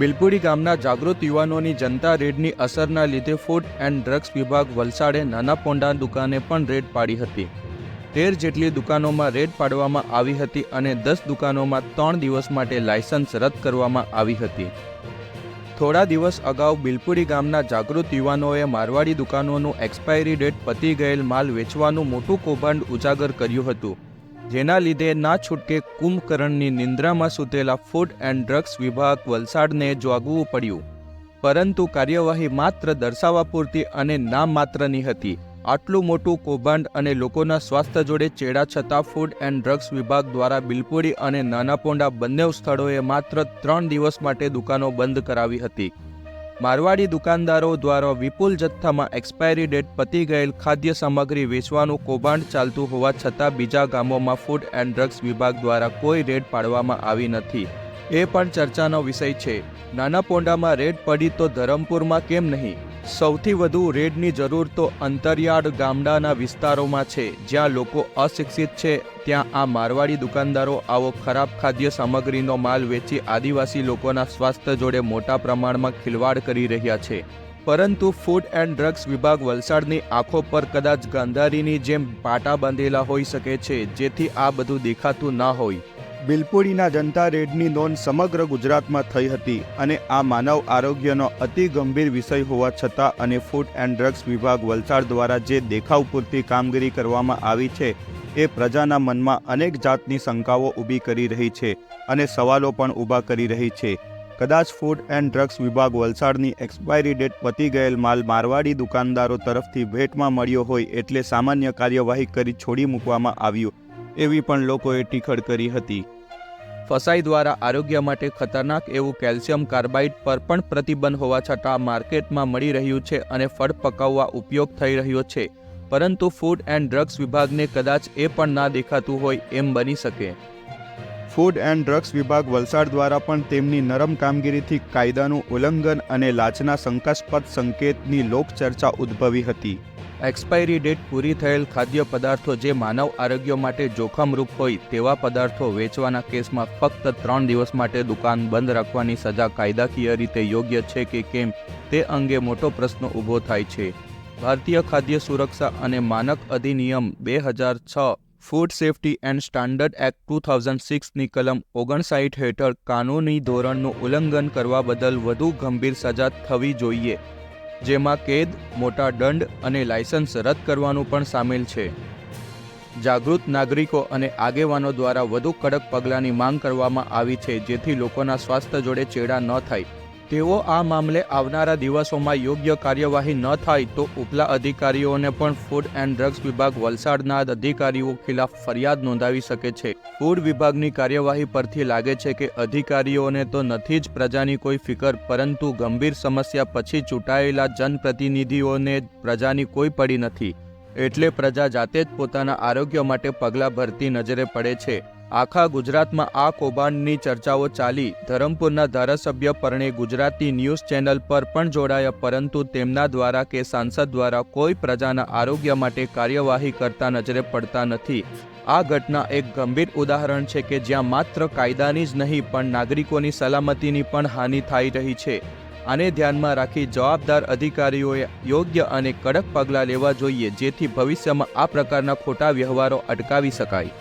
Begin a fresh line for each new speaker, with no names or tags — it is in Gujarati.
બિલપુડી ગામના જાગૃત યુવાનોની જનતા રેડની અસરના લીધે ફૂડ એન્ડ ડ્રગ્સ વિભાગ વલસાડે નાના પોંડા દુકાને પણ રેડ પાડી હતી. તેર જેટલી દુકાનોમાં રેડ પાડવામાં આવી હતી અને દસ દુકાનોમાં ત્રણ દિવસ માટે લાયસન્સ રદ કરવામાં આવી હતી. થોડા દિવસ અગાઉ બિલપુડી ગામના જાગૃત યુવાનોએ મારવાડી દુકાનોનું એક્સપાયરી ડેટ પતી ગયેલ માલ વેચવાનું મોટું કૌભાંડ ઉજાગર કર્યું હતું. જેના લીધે ના છૂટકે કુંભકર્ણની નિંદ્રામાં સૂતેલા ફૂડ એન્ડ ડ્રગ્સ વિભાગ વલસાડને જોગવું પડ્યું. પરંતુ કાર્યવાહી માત્ર દર્શાવવા પૂરતી અને નામ માત્રની હતી. આટલું મોટું કૌભાંડ અને લોકોના સ્વાસ્થ્ય જોડે ચેડા છતાં ફૂડ એન્ડ ડ્રગ્સ વિભાગ દ્વારા બિલપુડી અને નાનાપોંડા બંને સ્થળોએ માત્ર ત્રણ દિવસ માટે દુકાનો બંધ કરાવી હતી. મારવાડી દુકાનદારો દ્વારા વિપુલ જથ્થામાં એક્સપાયરી ડેટ પતી ગયેલ ખાદ્ય સામગ્રી વેચવાનું કૌભાંડ ચાલતું હોવા છતાં બીજા ગામોમાં ફૂડ એન્ડ ડ્રગ્સ વિભાગ દ્વારા કોઈ રેડ પાડવામાં આવી નથી. એ પણ ચર્ચાનો વિષય છે. નાના પોંડામાં રેડ પડી તો ધરમપુરમાં કેમ નહીં? સૌથી વધુ રેડની જરૂર તો અંતરિયાળ ગામડાના વિસ્તારોમાં છે. જ્યાં લોકો અશિક્ષિત છે, ત્યાં આ મારવાડી દુકાનદારો આવો ખરાબ ખાદ્ય સામગ્રીનો માલ વેચી આદિવાસી લોકોના સ્વાસ્થ્ય જોડે મોટા પ્રમાણમાં ખિલવાડ કરી રહ્યા છે. પરંતુ ફૂડ એન્ડ ડ્રગ્સ વિભાગ વલસાડની આંખો પર કદાચ ગાંધારીની જેમ પાટા બાંધેલા હોઈ શકે છે, જેથી આ બધું દેખાતું ના હોય. બિલપુડીના જનતા રેડની નોંધ સમગ્ર ગુજરાતમાં થઈ હતી અને આ માનવ આરોગ્યનો અતિ ગંભીર વિષય હોવા છતાં અને ફૂડ એન્ડ ડ્રગ્સ વિભાગ વલસાડ દ્વારા જે દેખાવ પૂરતી કામગીરી કરવામાં આવી છે એ પ્રજાના મનમાં અનેક જાતની શંકાઓ ઊભી કરી રહી છે અને સવાલો પણ ઊભા કરી રહી છે. કદાચ ફૂડ એન્ડ ડ્રગ્સ વિભાગ વલસાડની એક્સપાયરી ડેટ પતી ગયેલ માલ મારવાડી દુકાનદારો તરફથી ભેટમાં મળ્યો હોય એટલે સામાન્ય કાર્યવાહી કરી છોડી મૂકવામાં આવ્યું, એવી પણ લોકોએ ટીખળ કરી હતી. ફસાઈ દ્વારા આરોગ્ય માટે ખતરનાક એવું કેલ્શિયમ કાર્બાઇડ પર પણ પ્રતિબંધ હોવા છતાં માર્કેટમાં મળી રહ્યું છે અને ફળ પકાવવા ઉપયોગ થઈ રહ્યો છે. પરંતુ ફૂડ એન્ડ ડ્રગ્સ વિભાગને કદાચ એ પણ ના દેખાતું હોય એમ બની શકે. ફૂડ એન્ડ ડ્રગ્સ વિભાગ વલસાડ દ્વારા પણ તેમની નરમ કામગીરીથી કાયદાનું ઉલ્લંઘન અને લાંચના શંકાસ્પદ સંકેતની લોકચર્ચા ઉદ્ભવી હતી. એક્સપાયરી ડેટ પૂરી થયેલ ખાદ્ય પદાર્થો જે માનવ આરોગ્ય માટે જોખમરૂપ હોય તેવા પદાર્થો વેચવાના કેસમાં ફક્ત ત્રણ દિવસ માટે દુકાન બંધ રાખવાની સજા કાયદાકીય રીતે યોગ્ય છે કે કેમ તે અંગે મોટો પ્રશ્ન ઊભો થાય છે. ભારતીય ખાદ્ય સુરક્ષા અને માનક અધિનિયમ બે હજાર છ, food safety and standard act two thousand સિક્સની કલમ ઓગણસાઠ હેઠળ કાનૂની ધોરણનું ઉલ્લંઘન કરવા બદલ વધુ ગંભીર સજા થવી જોઈએ. જેમાં કેદ, મોટા દંડ અને લાયસન્સ રદ કરવાનું પણ સામેલ છે. જાગૃત નાગરિકો અને આગેવાનો દ્વારા વધુ કડક પગલાંની માંગ કરવામાં આવી છે, જેથી લોકોના સ્વાસ્થ્ય જોડે ચેડા ન થાય. તેઓ આ મામલે આવનારા દિવસોમાં યોગ્ય કાર્યવાહી ન થાય તો ઉપલા અધિકારીઓને પણ ફૂડ એન્ડ ડ્રગ્સ વિભાગ વલસાડના અધિકારીઓ ખિલાફ ફરિયાદ નોંધાવી શકે છે. ફૂડ વિભાગની કાર્યવાહી પરથી લાગે છે કે અધિકારીઓને તો નથી જ પ્રજાની કોઈ ફિકર, પરંતુ ગંભીર સમસ્યા પછી ચૂંટાયેલા જનપ્રતિનિધિઓને પ્રજાની કોઈ પડી નથી. એટલે પ્રજા જાતે જ પોતાના આરોગ્ય માટે પગલાં ભરતી નજરે પડે છે. આખા ગુજરાતમાં આ કૌભાંડની ચર્ચાઓ ચાલી. ધરમપુરના ધારાસભ્ય પરણે ગુજરાતી ન્યૂઝ ચેનલ પર પણ જોડાયા, પરંતુ તેમના દ્વારા કે સાંસદ દ્વારા કોઈ પ્રજાના આરોગ્ય માટે કાર્યવાહી કરતા નજરે પડતા નથી. આ ઘટના એક ગંભીર ઉદાહરણ છે કે જ્યાં માત્ર કાયદાની જ નહીં, પણ નાગરિકોની સલામતીની પણ હાનિ થઈ રહી છે. આને ધ્યાનમાં રાખી જવાબદાર અધિકારીઓએ યોગ્ય અને કડક પગલાં લેવા જોઈએ, જેથી ભવિષ્યમાં આ પ્રકારના ખોટા વ્યવહારો અટકાવી શકાય.